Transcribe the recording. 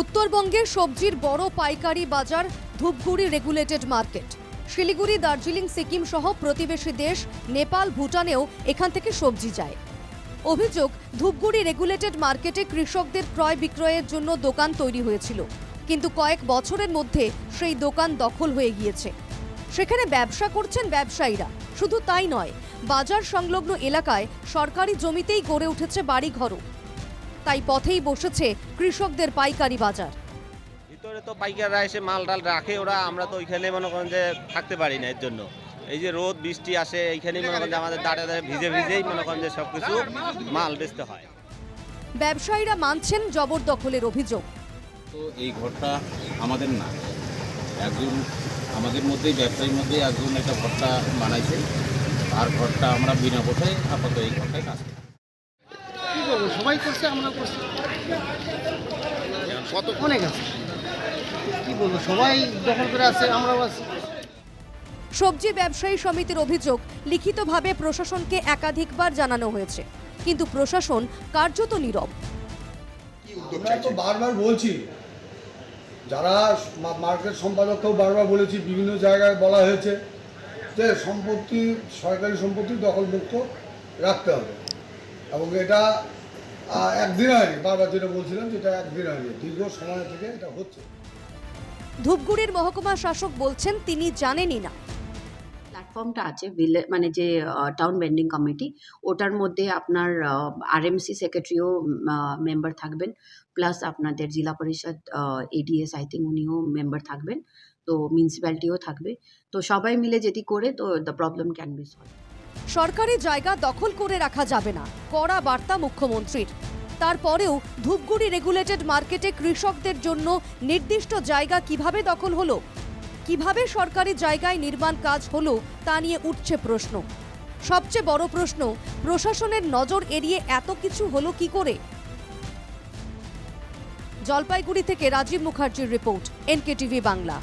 উত্তরবঙ্গের সবজির বড় পাইকারি বাজার ধূপগুড়ি রেগুলেটেড মার্কেট। শিলিগুড়ি, দার্জিলিং, সিকিম সহ প্রতিবেশী দেশ, নেপাল, ভুটানেও এখান থেকে সবজি যায়। অভিযোগ, ধূপগুড়ি রেগুলেটেড মার্কেটে কৃষকদের ক্রয় বিক্রয়ের জন্য দোকান তৈরি হয়েছিল। কিন্তু কয়েক বছরের মধ্যে সেই দোকান দখল হয়ে গিয়েছে। সেখানে ব্যবসা করছেন ব্যবসায়ীরা। শুধু তাই নয়, বাজার সংলগ্ন এলাকায় সরকারি জমিতেই গড়ে উঠেছে বাড়িঘরও। তাই পথেই বসেছে কৃষকদের পাইকারি বাজার। ভিতরে তো পাইকাররা এসে মাল টাল রাখে ওরা আমরা তো ওইখানে মনে করেন যে থাকতে পারি না এর জন্য। এই যে রোদ বৃষ্টি আসে এইখানেই মনে করেন যে আমাদের দাঁড়িয়ে দাঁড়িয়ে ভিজে ভিজেই মনে করেন যে সব কিছু মাল বেচতে হয়। ব্যবসায়ীরা মানছেন জবরদখলের অভিযোগ। তো এই ঘরটা আমাদের না। একজন আমাদের মধ্যেই ব্যবসায়ীর মধ্যেই একজন একটা ঘরটা বানাইছে। আর ঘরটা আমরা বিনা পথে আপাতত এই ঘরটাই কাজ করি। সবাই করছে আমরা করছি। কত অনেক আছে কি বলব সবাই দখল করে আছে আমরাও আছি। সবজি ব্যবসায়ী সমিতির অভিযোগ লিখিতভাবে প্রশাসনকে একাধিকবার জানানো হয়েছে কিন্তু প্রশাসন কার্যত নীরব। আমরা তো বারবার বলছি যারা মা- মার্কেট সম্পাদককেও বারবার বলেছি বিভিন্ন জায়গায় বলা হয়েছে যে সম্পত্তি সরকারি সম্পত্তি দখলমুক্ত রাখতে হবে। এবং এটা একদিন হয়নি বারবার যেটা বলছিলাম যেটা একদিন হয়নি দীর্ঘ সময় থেকে এটা হচ্ছে। ধূপগুড়ির মহকুমা শাসক বলছেন তিনি জানেনই না। প্ল্যাটফর্মটা আছে ভিলে মানে যে টাউন বেন্ডিং কমিটি ওটার মধ্যে আপনার আরএমসি সেক্রেটারিও মেম্বার থাকবেন প্লাস আপনাদের জেলা পরিষদ এডিএস আই থিঙ্ক উনিও মেম্বার থাকবেন তো মিউনিসিপ্যালিটিও থাকবে। তো সবাই মিলে যদি করে তো the problem can be solve সরকারি জায়গা দখল করে রাখা যাবে না, কড়া বার্তা মুখ্যমন্ত্রীর। তারপরেও ধূপগুড়ি রেগুলেটেড মার্কেটে কৃষকদের জন্য নির্দিষ্ট জায়গা কীভাবে দখল হলো? কীভাবে সরকারি জায়গায় নির্মাণ কাজ হলো তা নিয়ে উঠছে প্রশ্ন। সবচেয়ে বড় প্রশ্ন, প্রশাসনের নজর এড়িয়ে এত কিছু হলো কি করে? জলপাইগুড়ি থেকে রাজীব মুখার্জির রিপোর্ট, এনকেটিভি বাংলা।